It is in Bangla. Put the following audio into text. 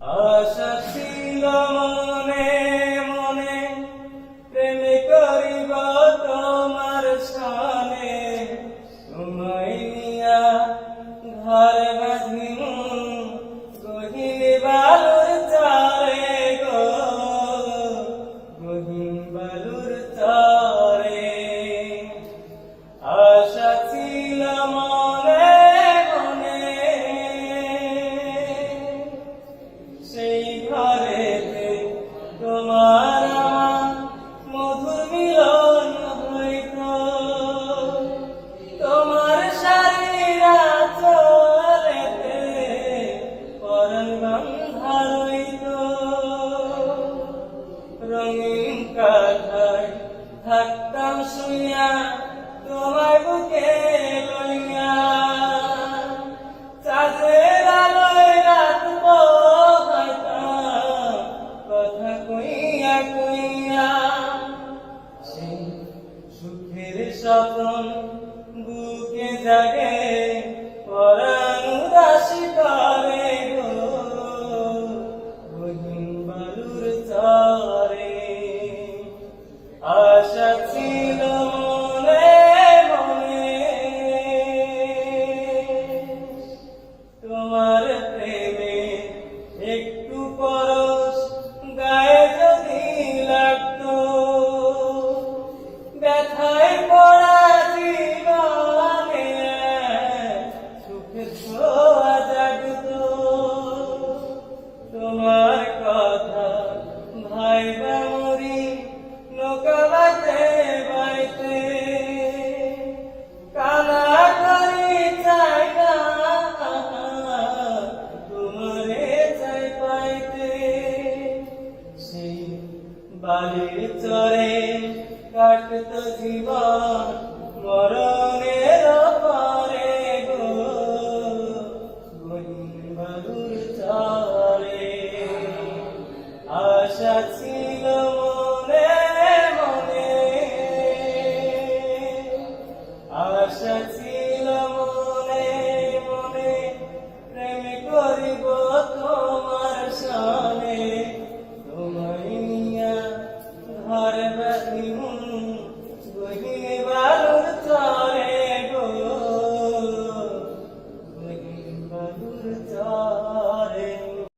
আশা ছিল মনে মনে প্রেম করিব তোমার সামনে সময় শুইয়া তোমার বুকে লইয়া চাঁদের আলোয় রাত কথা কইয়া কইয়া। সেই সুখের স্বপন বুকে জাগে তোমার প্রেমে একটু গায়ে ব্যথায় জাগতো। তোমার কথা ভাই মরি নৌকাবাতে ভিতরে কাটত জীবন মরণের পারে গো। মহিমার চরে আশা